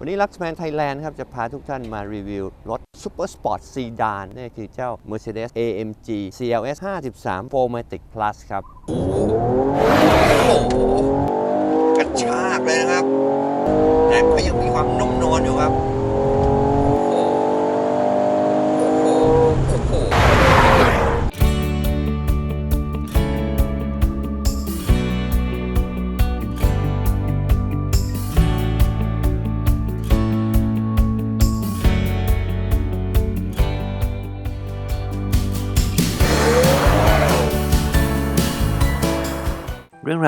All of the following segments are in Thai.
วันนี้ Luxman Thailand ครับ จะพาทุกท่านมารีวิวรถ Super Sport Sedan นี่คือเจ้า Mercedes AMG CLS 53 4matic Plus ครับกระชากเลยนะครับ แต่ก็ยังมีความนุ่มนวลอยู่ครับ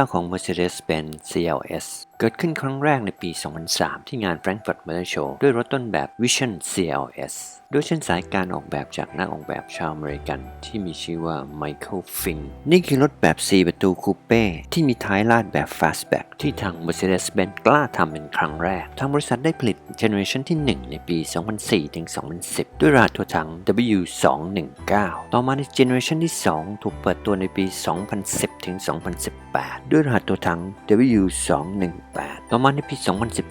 ราวของ Mercedes-Benz CLS เกิดขึ้นครั้งแรกในปี 2003 ที่งาน Frankfurt Motor Show ด้วยรถต้นแบบ Vision CLS โดยเส้นสายการออกแบบจากนักออกแบบชาวอเมริกันที่มีชื่อว่า Michael Fink นี่คือรถแบบ 4 ประตูคูเป้ที่มีท้ายลาดแบบ Fastback ที่ทาง Mercedes-Benz กล้าทำเป็นครั้งแรก ทางบริษัทได้ผลิตเจเนอเรชันที่ 1 ในปี 2004 ถึง 2010 ด้วยรหัสตัวถัง W219 ต่อมาในเจเนอเรชันที่ 2 ถูกเปิดตัวในปี 2010 ถึง 2018 ด้วยรหัสตัวถัง W21 W218 ต่อมาในปี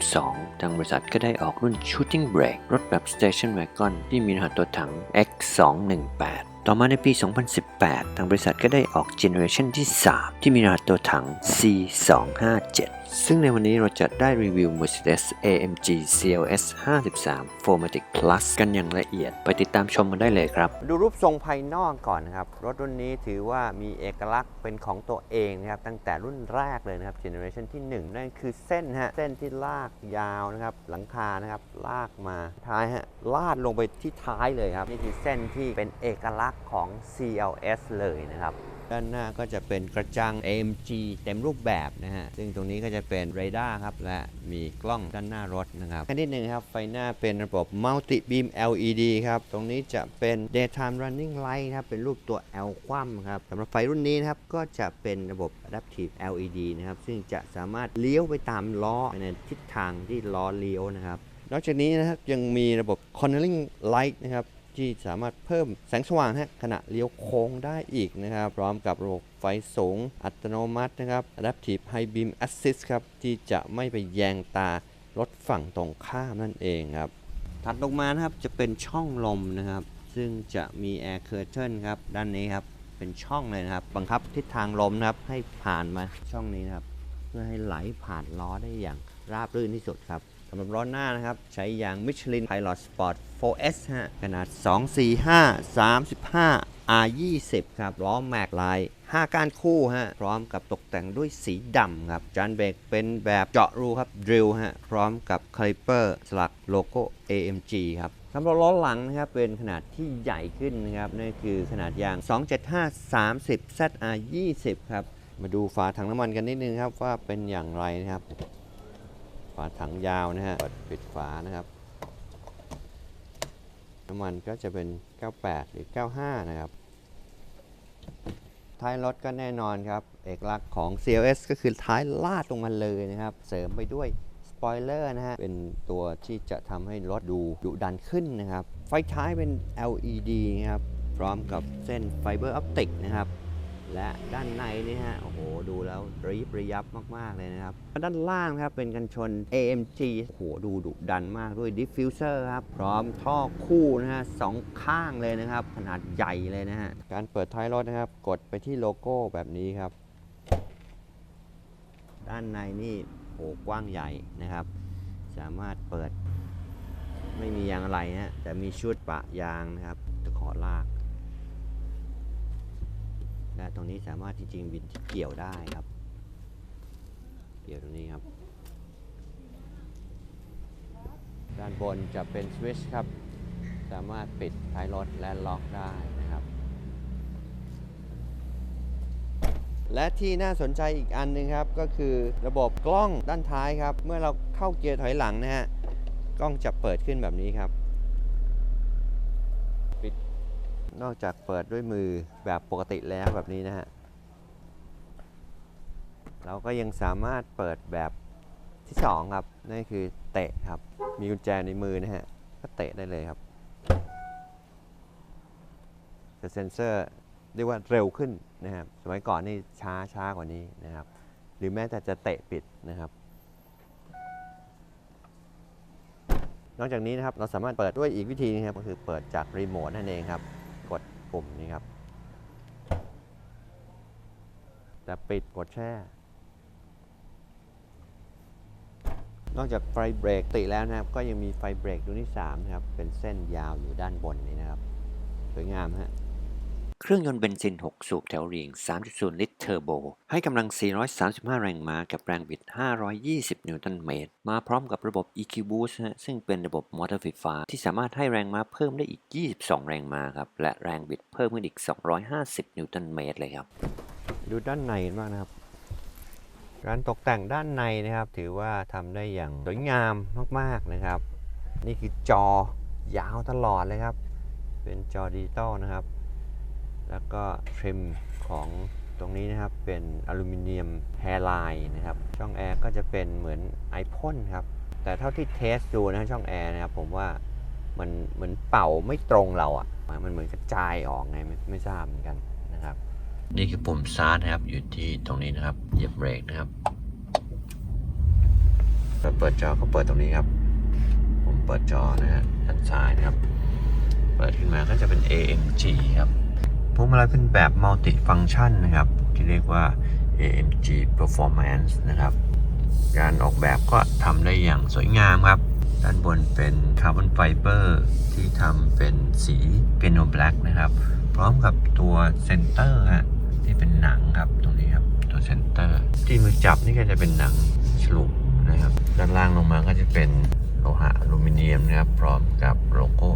2012 ทางบริษัทก็ได้ออกรุ่น Shooting Brake รถแบบ Station Wagon ที่มีรหัสตัวถัง X218 ต่อมาในปี 2018 ทางบริษัทก็ได้ออกเจเนอเรชันที่ 3 ที่มีรหัสตัวถัง C257 ซึ่งในวันนี้เราจะได้รีวิว Mercedes AMG CLS 53 4matic Plus กันอย่างละเอียด ไปติดตามชมกันได้เลยครับ ดูรูปทรงภายนอกก่อนนะครับ รถรุ่นนี้ถือว่ามีเอกลักษณ์เป็นของตัวเองนะครับ ตั้งแต่รุ่นแรกเลยนะครับเจเนอเรชันที่ 1 นั่นคือเส้นฮะ เส้นที่ลากยาวนะครับ หลังคานะครับ ลากมาท้ายฮะลาดลงไปที่ท้ายเลยครับ นี่คือเส้นที่เป็นเอกลักษณ์ของ CLS เลยนะครับ ด้านหน้าก็จะเป็นกระจัง AMG เต็มรูปแบบนะฮะ ซึ่งตรงนี้ก็จะเป็นเรดาร์ครับ และมีกล้องด้านหน้ารถนะครับขั้นที่หนึ่งครับ ไฟหน้าเป็นระบบ Multi Beam LED ครับ ตรงนี้จะเป็น Daytime Running Light ครับ เป็นรูปตัว L คว่ำครับสำหรับไฟรุ่นนี้นะครับ ก็จะเป็นระบบ Adaptive LED นะครับ ซึ่งจะสามารถเลี้ยวไปตามล้อในทิศทางที่ล้อเลี้ยวนะครับ นอกจากนี้นะครับยังมีระบบ Cornering Light นะครับ ที่สามารถเพิ่มแสงสว่างฮะขณะเลี้ยวโค้งได้อีกนะครับ พร้อมกับระบบไฟสูงอัตโนมัตินะครับ Adaptive High Beam Assist ครับ ที่จะไม่ไปแยงตารถฝั่งตรงข้ามนั่นเองครับ ถัดลงมานะครับจะเป็นช่องลมนะครับ ซึ่งจะมี Air Curtain ครับ ด้านนี้ครับ เป็นช่องเลยนะครับ บังคับทิศทางลมนะครับให้ผ่านมาช่องนี้นะครับ เพื่อให้ไหลผ่านล้อได้อย่างราบรื่นที่สุดครับ สำหรับล้อหน้านะครับ ใช้ยาง Michelin Pilot Sport 4S ฮะขนาด 245 35 R20 ครับล้อแม็กลาย 5 ก้านคู่ฮะพร้อมกับตกแต่งด้วยสีดำครับ จานเบรกเป็นแบบเจาะรูครับดริลฮะพร้อมกับคลิปเปอร์สลักโลโก้ AMG ครับสำหรับล้อหลังนะครับเป็นขนาดที่ใหญ่ขึ้นนะครับนั่นคือขนาดยาง 275 30 ZR 20 ครับ มาดูฝาถังน้ำมันกันนิดนึงครับว่าเป็นอย่างไรนะครับาถังยาวนะฮะเปิดปิดฝานะครับ น้ำมันก็จะเป็น 98 หรือ 95 นะครับ ท้ายรถก็แน่นอนครับ เอกลักษณ์ของ CLS ก็คือท้ายลาดลงมาเลยนะครับ เสริมไปด้วยสปอยเลอร์นะฮะ เป็นตัวที่จะทำให้รถดูดุดันขึ้นนะครับ ไฟท้ายเป็น LED นะครับ พร้อมกับเส้นไฟเบอร์ออปติกนะครับ และด้านในนี่ฮะโอ้โหดูแล้วระยิบระยับมากๆเลยนะครับ ด้านล่างครับเป็นกันชน AMG โอ้โหดูดุดันมากด้วยดิฟฟิวเซอร์ครับ พร้อมท่อคู่นะฮะสองข้างเลยนะครับ ขนาดใหญ่เลยนะฮะ การเปิดท้ายรถนะครับ กดไปที่โลโก้แบบนี้ครับ ด้านในนี่โอ้กว้างใหญ่นะครับ สามารถเปิด ไม่มียางอะไรฮะแต่มีชุดปะยางนะครับตะขอลาก และตรงนี้สามารถที่จริงบินเกี่ยวได้ครับ เกี่ยวตรงนี้ครับ ด้านบนจะเป็นสวิตช์ครับ สามารถปิดท้ายรถและล็อกได้นะครับ และที่น่าสนใจอีกอันหนึงครับ ก็คือระบบกล้องด้านท้ายครับ เมื่อเราเข้าเกียร์ถอยหลังนะฮะ กล้องจะเปิดขึ้นแบบนี้ครับ ปิด นอกจากเปิดด้วยมือแบบปกติแล้วแบบนี้นะฮะ เราก็ยังสามารถเปิดแบบที่ 2 ครับ นั่นคือเตะครับ มีกุญแจในมือนะฮะ ก็เตะได้เลยครับแต่เซนเซอร์เรียกว่าเร็วขึ้นนะครับ สมัยก่อนนี่ช้าช้ากว่านี้นะครับ หรือแม้แต่จะเตะปิดนะครับ นอกจากนี้นะครับเราสามารถเปิดด้วยอีกวิธีนึงครับก็คือเปิดจากรีโมทนั่นเองครับ ปุ่มนี้ครับ จะปิดกดแช่ นอกจากไฟเบรกติแล้วนะครับ ก็ยังมีไฟเบรกดูนี่3นะครับ เป็นเส้นยาวอยู่ด้านบนนี้นะครับ สวยงามฮะ เครื่องยนต์เบนซิน 6 สูบแถวเรียง 3.0 ลิตรเทอร์โบ ให้กำลัง 435 แรงม้ากับแรงบิด 520 นิวตันเมตร มาพร้อมกับระบบ EQ Boost ฮะซึ่งเป็นระบบมอเตอร์ไฟฟ้า ที่สามารถให้แรงม้าเพิ่มได้อีก 22 แรงม้าครับ และแรงบิดเพิ่มขึ้นอีก 250 นิวตันเมตรเลยครับ ดูด้านในกันบ้างนะครับการตกแต่งด้านในนะครับ ถือว่าทำได้อย่างสวยงามมากๆนะครับ นี่คือจอยาวตลอดเลยครับ เป็นจอดิจิตอลนะครับ แล้วก็ทริมของตรงนี้นะครับเป็นอลูมิเนียมแฮร์ไลน์นะครับ ช่องแอร์ก็จะเป็นเหมือนไอพ่นครับ แต่เท่าที่เทสดูนะช่องแอร์นะครับผมว่ามันเหมือนเป่าไม่ตรงเราอะ่ะ มันเหมือนกระจายออกไงไม่ไม่ทราบเหมือนกันนะครับ นี่คือปุ่มซาร์นะครับอยู่ที่ตรงนี้นะครับเหยียบเบรกนะครับเราเปิดจอก็เปิดตรงนี้ครับ ผมเปิดจอนะฮะด้านซ้ายนะครับ เปิดขึ้นมาก็จะเป็น AMG ครับ พวงมาลัยเป็นแบบ multi function นะครับ ที่เรียกว่า AMG performance นะครับ การออกแบบก็ทำได้อย่างสวยงามครับ ด้านบนเป็นคาร์บอนไฟเบอร์ที่ทำเป็นสีเปียโนแบล็กนะครับ พร้อมกับตัวเซนเตอร์ฮะที่เป็นหนังครับตรงนี้ครับ ตัวเซนเตอร์ ที่มือจับนี่ก็จะเป็นหนังฉลุนะครับ ด้านล่างลงมาก็จะเป็นโลหะอลูมิเนียมนะครับ พร้อมกับโลโก้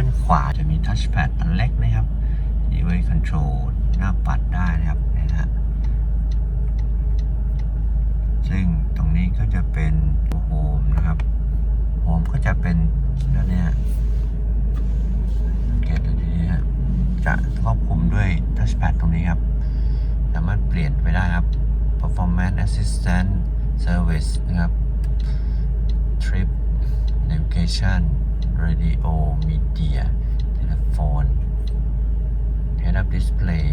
ด้านขวาจะมีทัชแพดอันเล็กนะครับที่ไว้คอนโทรลหน้าปัดได้นะครับนะฮะซึ่งตรงนี้ก็จะเป็นโฮมนะครับโฮมก็จะเป็นด้านเนี้ยเกตดูดีๆฮะจะควบคุมด้วยทัชแพดตรงนี้ครับ สามารถเปลี่ยนไปได้ครับ performance assistant service นะครับ trip navigation radio media telephone head up display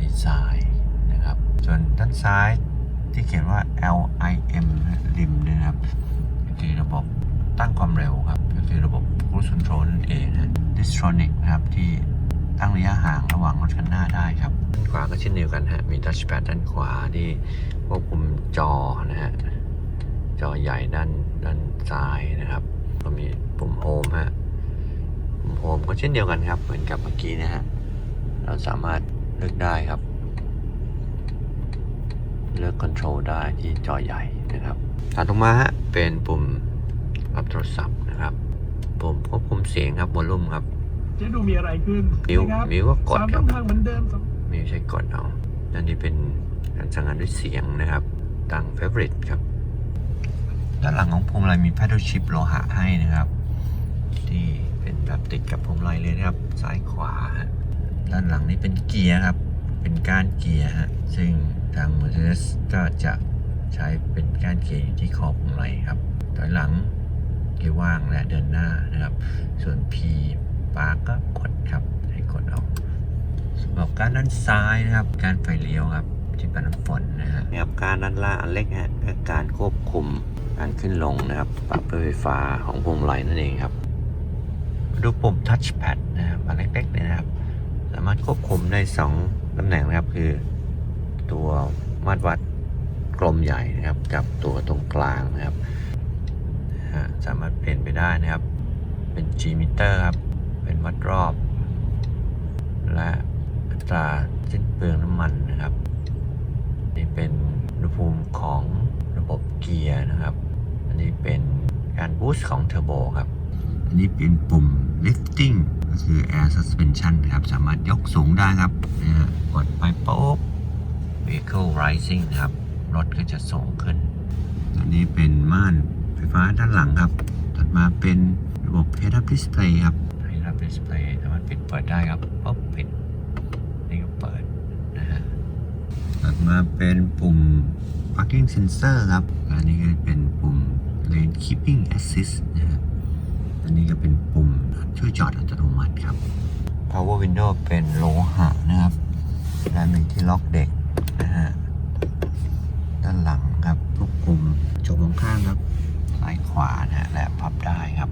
design นะครับ ส่วนด้านซ้ายที่เขียนว่า LIM ริมด้วยนะครับคือระบบตั้งความเร็วครับ ก็คือระบบ cruise control นั่นเองนะ Distronic นะครับ ที่ตั้งระยะห่างระหว่างรถคันหน้าได้ครับด้านขวาก็เช่นเดียวกันฮะ มี touchpad ด้านขวาที่ควบคุมจอนะฮะ จอใหญ่ด้านด้านซ้ายนะครับ ก็มีปุ่มโฮมฮะปุ่มโฮมก็เช่นเดียวกันครับ เหมือนกับเมื่อกี้นะฮะ เราสามารถเลือกได้ครับ เลือกคอนโทรลได้ที่จอใหญ่นะครับถัดลงมาฮะ เป็นปุ่มรับโทรศัพท์นะครับ ปุ่มควบคุมเสียงครับวอลลุ่มครับจะดูมีอะไรขึ้นนิ้วนะครับนิ้วก็กดสามคช่รัอบงทางเหมือนเดิมสองไม่ใช่กดเอานั่นนี่เป็นการสั่งงานด้วยเสียงนะครับ ตั้ง favorite ครับ ด้านหลังของพวงมาลัยมี paddle shift โลหะให้นะครับ ที่เป็นแบบติดกับพวงมาลัยเลยนะครับ ซ้ายขวาด้านหลังนี้เป็นเกียร์ครับ เป็นก้านเกียร์ฮะซึ่งทาง Mercedes ก็จะใช้เป็นก้านเกียร์อยู่ที่ขอบพวงมาลัยครับถอยหลังเกียร์ว่างและเดินหน้านะครับ ส่วน P ปาร์กก็กดครับให้กดเอาสำหรับการด้านซ้ายนะครับ การไฟเลี้ยวครับที่เปัดน้ำฝนนะฮะนี่ครับการด้านล่างอันเล็กฮะการควบคุม การขึ้นลงนะครับ ปรับด้วยไฟฟ้าของพวงมาลัยนั่นเองครับ ดูปุ่ม touchpad นะครับอันเล็กๆเลยนะครับ สามารถควบคุมได้2ตำแหน่งนะครับ คือ ตัวมาตรวัดกลมใหญ่นะครับ กับตัวตรงกลางนะครับสามารถเปลี่ยนไปได้นะครับ เป็น G meter ครับ เป็นวัดรอบ และอัตราสิ้นเปลืองน้ำมันนะครับ นี่เป็นอุณหภูมิของระบบเกียร์นะครับ อันนี้เป็นการบูสต์ของเทอร์โบครับ อันนี้เป็นปุ่ม lifting ก็คือ air suspension นะครับ สามารถยกสูงได้ครับนะฮะกดไปปุ๊บ vehicle rising นะครับ รถก็จะสูงขึ้น อันนี้เป็นม่านไฟฟ้าด้านหลังครับ ถัดมาเป็นระบบ head up display ครับ head up display สามารถปิดเปิดได้ครับปุ๊บปิด นี่ก็เปิดนะฮะ ถัดมาเป็นปุ่ม parking sensor ครับ อันนี้ก็เป็นปุ่ม lane keeping assist นะฮะอันนี้ก็เป็นปุ่มช่วยจอดอัตโนมัติครับ power window เป็นโลหะนะครับ และมีที่ล็อกเด็กนะฮะ ด้านหลังครับควบคุมจกมองข้างครับซ้ายขวานะฮะและพับได้ครับ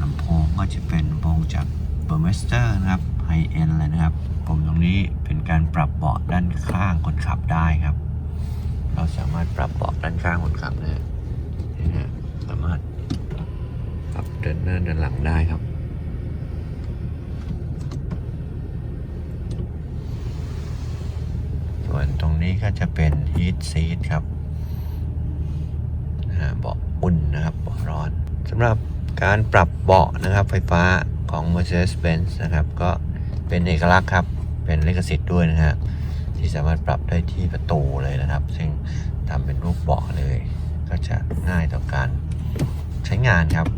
ลำโพงก็จะเป็นลำโพงจากเบอร์เมสเตอร์นะครับไฮเอ็นเลยนะครับ ผมตรงนี้เป็นการปรับเบาะด้านข้างคนขับได้ครับ เราสามารถปรับเบาะด้านข้างคนขับนะฮะนี่ฮะสามารถปรับเดินหน้าเดินหลังได้ครับส่วนตรงนี้ก็จะเป็น heat seat ครับเบาะอุ่นนะครับเบาะร้อนสำหรับการปรับเบาะนะครับไฟฟ้าของ Mercedes-Benz นะครับ ก็เป็นเอกลักษณ์ครับ เป็นลิขสิทธิ์ด้วยนะฮะ ที่สามารถปรับได้ที่ประตูเลยนะครับ ซึ่งทำเป็นรูปเบาะเลย ก็จะง่ายต่อการใช้งานครับ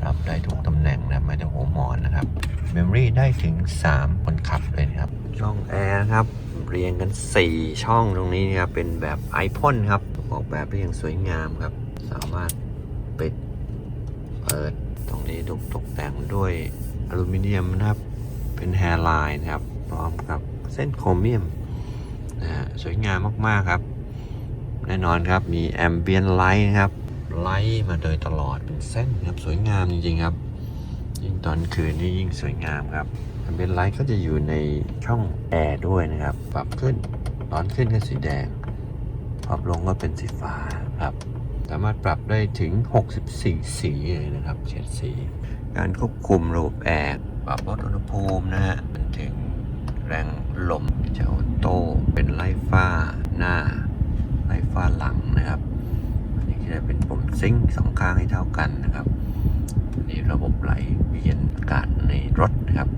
ปรับได้ทุกตำแหน่งนะครับไม่แต่หัวหมอนนะครับเมมโมรี่ได้ถึง 3 คนขับเลยนะครับ ช่องแอร์นะครับ เรียงกัน 4 ช่องตรงนี้นะครับ เป็นแบบไอพ่นครับ ออกแบบได้อย่างสวยงามครับ สามารถปิดเปิดตรงนี้ถูกตกแต่งด้วยอลูมิเนียมนะครับ เป็นแฮร์ไลน์นะครับ พร้อมกับ เส้นโครเมียมนะฮะสวยงามมากๆครับ แน่นอนครับมีแอมเบียนไลท์นะครับไลท์มาโดยตลอดเป็นเส้นครับสวยงามจริงๆครับ ยิ่งตอนคืนนี่ยิ่งสวยงามครับแอมเบียนไลท์ก็จะอยู่ในช่องแอร์ด้วยนะครับ ปรับขึ้นร้อนขึ้นก็สีแดงปรับลงก็เป็นสีฟ้าครับสามารถปรับได้ถึง 64 สีเลยนะครับเฉดสี การควบคุมระบบแอร์ปรับลดอุณหภูมินะฮะจนถึง แรงลมจะออโต้เป็นไล่ฟ้าหน้า ไล่ฟ้าหลังนะครับอันนี้ก็จะเป็นปุ่มซิงค์สองข้างให้เท่ากันนะครับนี่ระบบไหลเวียนอากาศในรถนะครับ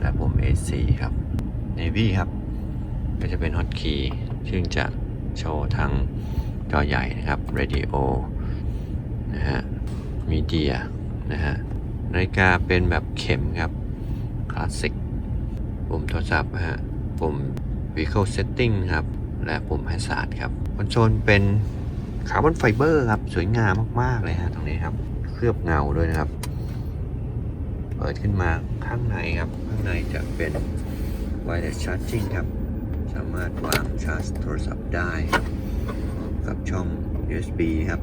และปุ่ม AC ครับ Navy ครับ ก็จะเป็นฮอตคีย์ซึ่งจะโชว์ทางจอใหญ่นะครับ Radio นะฮะ Media นะฮะนาฬิกาเป็นแบบเข็มครับคลาสสิก ปุ่มโทรศัพท์ฮะ ปุ่ม Vehicle Setting ครับ และปุ่ม Hazard ครับคอนโซลเป็นคาร์บอนไฟเบอร์ครับ สวยงามมาก ๆ เลยฮะ ตรงนี้ครับ เคลือบเงาด้วยนะครับ เปิดขึ้นมาข้างในครับ ข้างในจะเป็น wireless charging ครับ สามารถวางชาร์จโทรศัพท์ได้พร้อมกับช่อง USB ครับ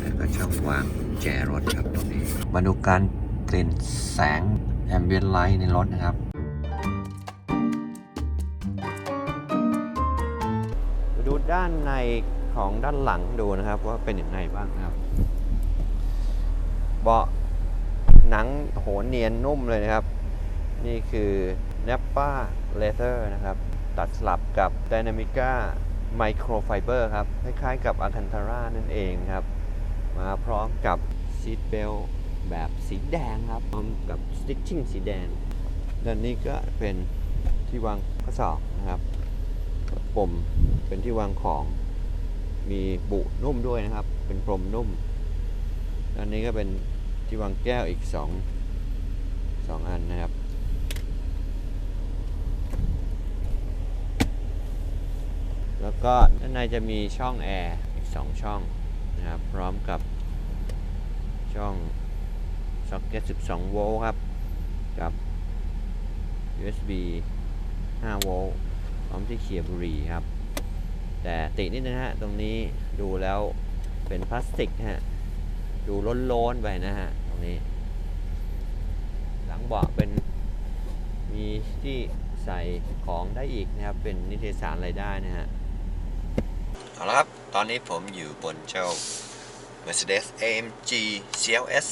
แล้วก็ช่องวางแจรถครับตรงนี้มาดูการเปลี่ยนแสง ambient light ในรถนะครับ ดูด้านในของด้านหลังดูนะครับว่าเป็นอย่างไรบ้างนะครับ เบาะหนังโหนเนียนนุ่มเลยนะครับ นี่คือ Nappa Leather นะครับ ตัดสลับกับ Dynamica Microfiber ครับ คล้ายๆกับ Alcantara นั่นเองครับ มาพร้อมกับ Seat Belt แบบสีแดงครับพร้อมกับ Stitching สีแดงด้านนี้ก็เป็นที่วางข้อศอกนะครับปุ่มเป็นที่วางของมีบุนุ่มด้วยนะครับ เป็นพรมนุ่มด้านนี้ก็เป็นที่วางแก้วอีกสองสองอันนะครับแล้วก็ด้านในจะมีช่องแอร์อีก 2 ช่องนะครับ พร้อมกับช่อง ซ็อกเก็ต 12 โวลต์ครับ กับ USB 5 โวลต์พร้อมที่เขียบุหรี่ครับ แต่ตินิดนึงฮะ ตรงนี้ดูแล้วเป็นพลาสติกฮะ ดูล้นๆไปนะฮะ ตรงนี้ หลังเบาะเป็นมีที่ใส่ของได้อีกนะครับ เป็นนิตยสารอะไรได้นะฮะ เอาละครับ ตอนนี้ผมอยู่บนเจ้า Mercedes AMG CLS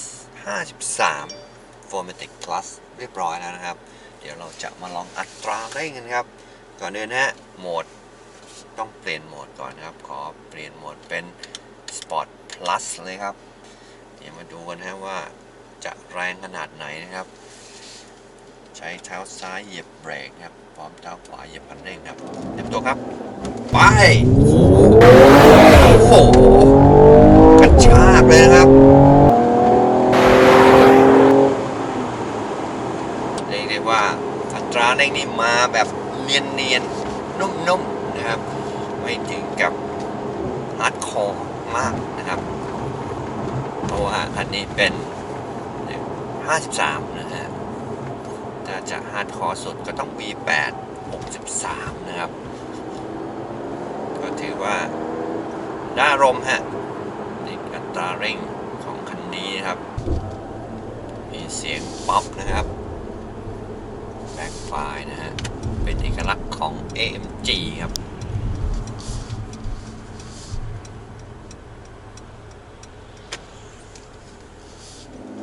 53 Formatic Plus เรียบร้อยแล้วนะครับ เดี๋ยวเราจะมาลองอัตราเร่งกันครับ ก่อนอื่นฮะโหมดต้องเปลี่ยนโหมดก่อนครับ ขอเปลี่ยนโหมดเป็น Sport Plus เลยครับ เดี๋ยวมาดูกันนะว่าจะแรงขนาดไหนนะครับ ใช้เท้าซ้ายเหยียบเบรกครับ พร้อมเท้าขวาเหยียบคันเร่งครับเตรียมตัวครับ ไป โอ้โหกระชากเลยนะครับ เรียกได้ว่าอัตราเร่ งนี่มาแบบเนียนๆ นุ่มๆนะครับ ไม่ถึงกับฮาร์ดคอร์มากนะครับ เพราะว่าคันนี้เป็น 53 นะฮะถ้าจะฮาร์ดคอร์สุดก็ต้อง V8 63 นะครับ ก็ถือว่าน่ารมฮะนี่อัตราเร่งของคันนี้นะครับ มีเสียงป๊อปนะครับ แบ็คไฟนะฮะ เป็นเอกลักษณ์ของ AMG ครับ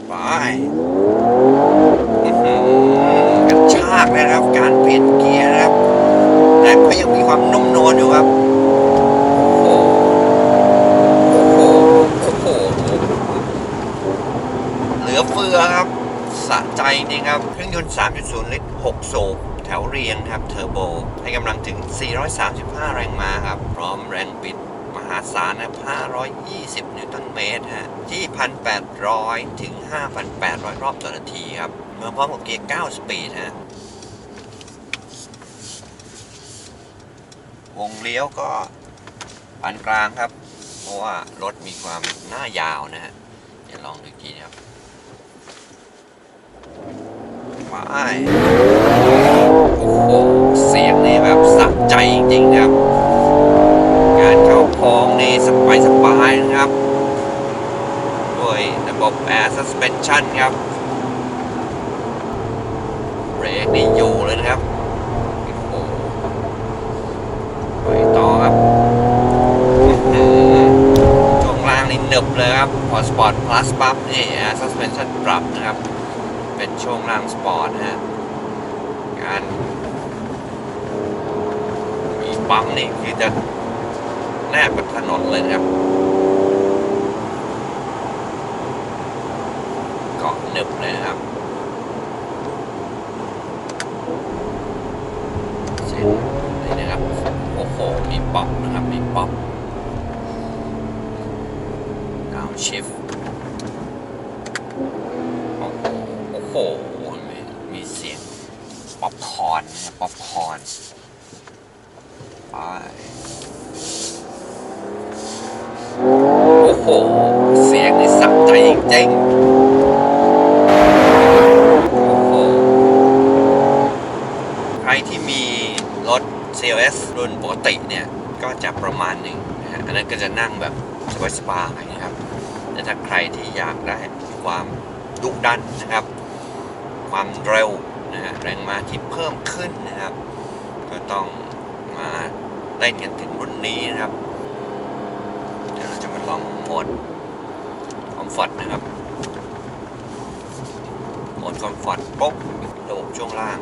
ไปกระชากเลยนะครับ การเปลี่ยนเกียร์นะครับ แต่ก็ยังมีความนุ่มนวลอยู่ครับโอ้โหโอ้โหโอ้โหเหลือเฟือครับ สะใจจริงครับ เครื่องยนต์ 3.0 ลิตร 6 สูบแถวเรียงครับเทอร์โบ ให้กำลังถึง 435 แรงม้าครับ พร้อมแรงบิดมหาศาลนะครับ520 นิวตันเมตรฮะ ที่ 1,800 ถึง 5,800 รอบต่อนาทีครับ เมื่อพร้อมกับเกียร์ 9 สปีดฮะวงเลี้ยวก็ปานกลางครับ เพราะว่ารถมีความหน้ายาวนะฮะ เดี๋ยวลองดูกทีนะครับ ไปโอ้โหเสียงนี่แบบสะใจจริงๆครับ งานเข้าพองนี่สบายสบายๆนะครับ ด้วยระบบ Air Suspension ครับเบรกนี่อยู่เลยนะครับโอ้โหไปต่อครับช่วงล่างนี่หนึบเลยครับพอสปอร์ตพลัสปั๊บนี่ Air Suspension ปรับนะครับ เป็นช่วงล่างสปอร์ตฮะการมีปั๊มนี่คือจะแนบกับถนนเลยครับเกาะหนึบเลยครับเส้นนี่นะครับโอ้โหมีป๊อปนะครับมีป๊อปดาวชิฟโอ้โห โอ้โห มีมีเสียงป๊อปคอร์นนะครับป๊อปคอร์นไปโอ้โห เสียงนี่สั ใจใครที่มีรถ CLS รุ่นปกติเนี่ย ก็จะประมาณหนึ่งนะฮะอันนั้นก็จะนั่งแบบสบายๆนะครับ แต่ถ้าใครที่อยากได้ความดุดันนะครับ ความเร็วนะฮะแรงม้าที่เพิ่มขึ้นนะครับ ก็ต้องมาเล่นกันถึงรุ่นนี้นะครับ เดี๋ยวเราจะมาลองโหมด ฟอร์ตนะครับโหมดคอมฟอร์ตปุ๊บระบบช่วงล่าง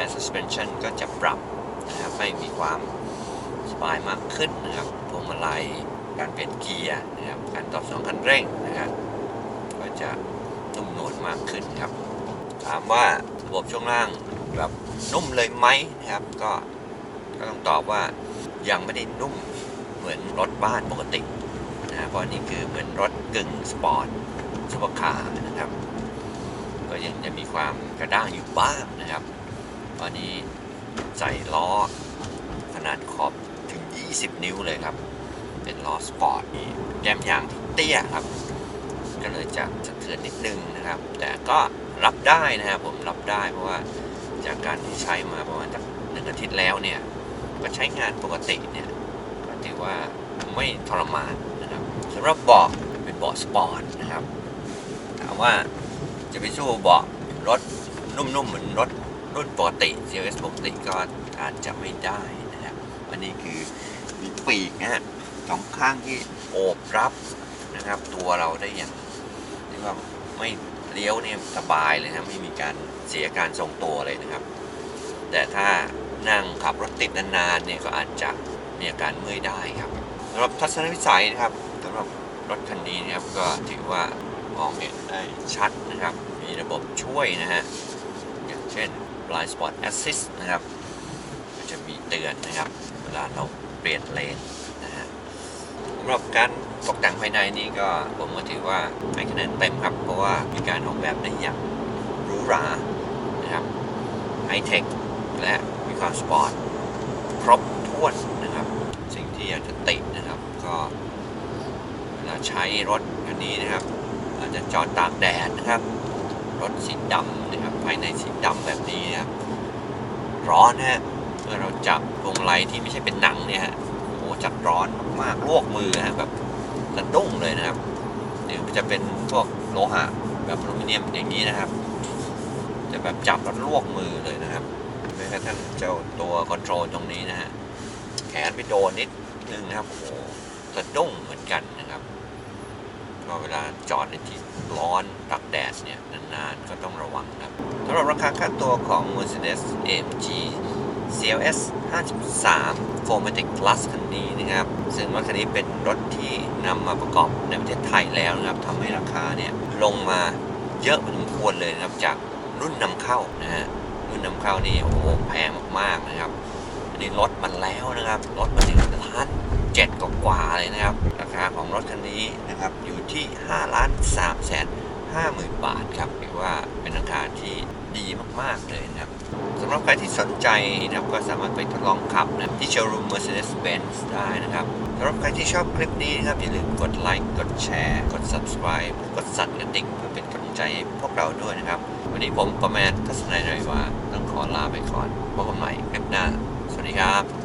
Air Suspension ก็จะปรับนะครับให้มีความสบายมากขึ้นนะครับพวงมาลัยการเปลี่ยนเกียร์นะครับการตอบสนองคันเร่งนะครับก็จะนุ่มนวลมากขึ้นครับ ถามว่าระบบช่วงล่างแบบนุ่มเลยไหมนะครับ ก็ก็ต้องตอบว่ายังไม่ได้นุ่มเหมือนรถบ้านปกติ นะเพราะนี่คือเหมือนรถกึ่งสปอร์ตซุปเปอร์คาร์นะครับ ก็ยังจะมีความกระด้างอยู่บ้างนะครับ ตอนนี้ใส่ล้อขนาดขอบถึง 20 นิ้วเลยครับ เป็นล้อสปอร์ตมีแก้มยางที่เตี้ยครับ ก็เลยจะสะเทือนนิดนึงนะครับ แต่ก็รับได้นะครับผมรับได้เพราะว่าจากการที่ใช้มาประมาณจากหนึ่งอาทิตย์แล้วเนี่ย ก็ใช้งานปกติเนี่ยก็ถือว่าไม่ทรมานำหรับเบาะเป็นเบาะสปอร์ตนะครับ ถามว่าจะไปสู้เบาะรถนุ่มๆ เหมือนรถรุ่นปกติ CLS ปกติก็อาจจะไม่ได้นะครับอันนี้คือมีปีกนะฮะสองข้างที่โอบรับนะครับ ตัวเราได้อย่างเรียกว่าไม่เลี้ยวเนี่ยสบายเลยนะไม่มีการเสียการทรงตัวเลยนะครับ แต่ถ้านั่งขับรถติดนานๆเนี่ยก็อาจจะมีอาการเมื่อยได้ครับสำหรับทัศนวิสัยนะครับ รถคันนี้นะครับก็ถือว่ามองเห็นได้ชัดนะครับ มีระบบช่วยนะฮะ อย่างเช่น Blind Spot Assist นะครับก็จะมีเตือนนะครับ เวลาเราเปลี่ยนเลนนะฮะสำหรับการตกแต่งภายในนี่ก็ผมก็ถือว่าให้คะแนนเต็มครับ เพราะว่ามีการออกแบบได้อย่างหรูหรานะครับไฮเทคและมีความสปอร์ตครบถ้วนนะครับ สิ่งที่อยากจะตินะครับก็ ใช้รถคันนี้นะครับอาจจะจอดตากแดดนะครับ รถสีดำนะครับ ภายในสีดำแบบนี้นะครับ ร้อนนะฮะเมื่อเราจับวงมาลัยที่ไม่ใช่เป็นหนังเนี่ยฮะโอ้หจัดร้อนมากๆลวกมือนะแบบสะดุ้งเลยนะครับหรือจะเป็นพวกโลหะแบบอลูมิเนียมอย่างนี้นะครับ จะแบบจับแล้วลวกมือเลยนะครับแม้กระทั่งเจ้าตัวคอนโทรลตรงนี้นะฮะแขนไปโดนนิดนึงนะครับโอ้โหสะดุ้งเหมือนกันนะ ก็เวลาจอดในที่ร้อนตักแดดเนี่ยนานๆก็ต้องระวังครับสำหรับราคาค่าตัวของ Mercedes AMG CLS 53 4matic Plus คันนี้นะครับ ซึ่งรถคันนี้เป็นรถที่นำมาประกอบในประเทศไทยแล้วนะครับทำให้ราคาเนี่ยลงมาเยอะพอสมควรเลยนะครับจากรุ่นนำเข้านะฮะรุ่นนำเข้านี่โอ้โหแพงมากๆนะครับ อันนี้ลดมันแล้วนะครับลดมาถึงล้านเจ็ดกว่าๆเลยนะครับ คาของรถคันนี้นะครับอยู่ที่5ล้าน3แสน5หมื่นบาทครับถือว่าเป็นราคาที่ดีมากๆเลยนะครับสำหรับใครที่สนใจนะครับก็สามารถไปทดลองขับนะที่โชว์รูม Mercedes-Benz ได้นะครับสำหรับใครที่ชอบคลิปนี้นะครับอย่าลืมกดไลค์กดแชร์ กด subscribe กดสั่นกระดิ่งเพื่อเป็นกำลังใจให้พวกเราด้วยนะครับ วันนี้ผมประแมนทัศนัยหน่อยว่าต้องขอลาไปก่อนพบกันใหม่คลิปหน้า สวัสดีครับ